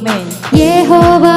Amen. Jehovah